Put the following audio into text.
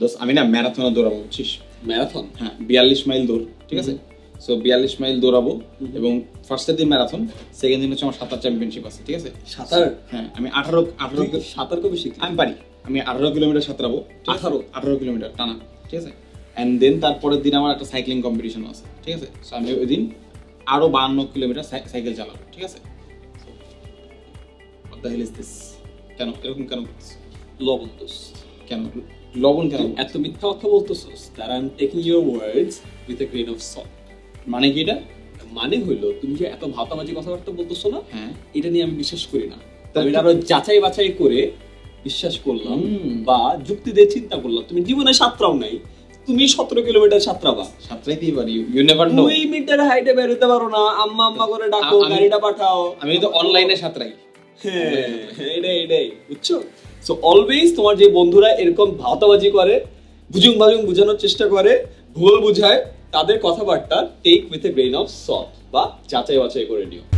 দোস্ত আমি না ম্যারাথনে দৌড়াবো বুঝছিস? ম্যারাথন? হ্যাঁ বিয়াল্লিশ মাইল দৌড় ঠিক আছে? সো বিয়াল্লিশ মাইল দৌড়াবো এবং ফার্স্টের দিন ম্যারাথন সেকেন্ড দিন হচ্ছে আমার সাঁতার চ্যাম্পিয়নশিপ আছে ঠিক আছে? সাঁতার? হ্যাঁ আমি আঠারো আঠারো সাঁতার কবে শিখলি? আমি পারি। আমি আঠারো কিলোমিটার সাঁতরাবো। আঠারো? আঠারো কিলোমিটার টানা ঠিক আছে? অ্যান্ড দেন তারপরের দিন আমার একটা সাইক্লিং কম্পিটিশন আছে ঠিক আছে? সো আমি ওই দিন আরও বাহান্ন কিলোমিটার সাইকেল চালাবো ঠিক আছে? কেন? এরকম কেন? লবণ দোষ কেন? লবণ কেন এত মিথ্যা কথা বলতেছস that I'm taking your words with a grain of salt. মানে কি এটা? মানে হইল তুমি যে এত ভাতাবাজি কথাবার্তা বলতেছো না হ্যাঁ। এটা নিয়ে আমি বিশ্বাস করি না। আমি আরও যাচাই বাছাই করে বিশ্বাস করলাম বা যুক্তি দিয়ে চিন্তা করলাম। তুমি জীবনে সাঁতরাও নাই তুমি সতেরো কিলোমিটার সাঁতরাবা। সাঁতরাইতেই পারি ইউ নেভার নো দুই মিটার হাইটে বেরোতে পারো না আম্মা আম্মা করে ডাকো গাড়িটা পাঠাও। আমি তো অনলাইনে সাঁতরাই। এটাই এটাই বুঝছ? সো অলওয়েজ তোমার যে বন্ধুরা এরকম ভাওতাবাজি করে বুঝুং বাজুং বোঝানোর চেষ্টা করে ভুল বুঝায়, তাদের কথাবার্তা take with a grain of salt বা যাচাই বাছাই করে নিও।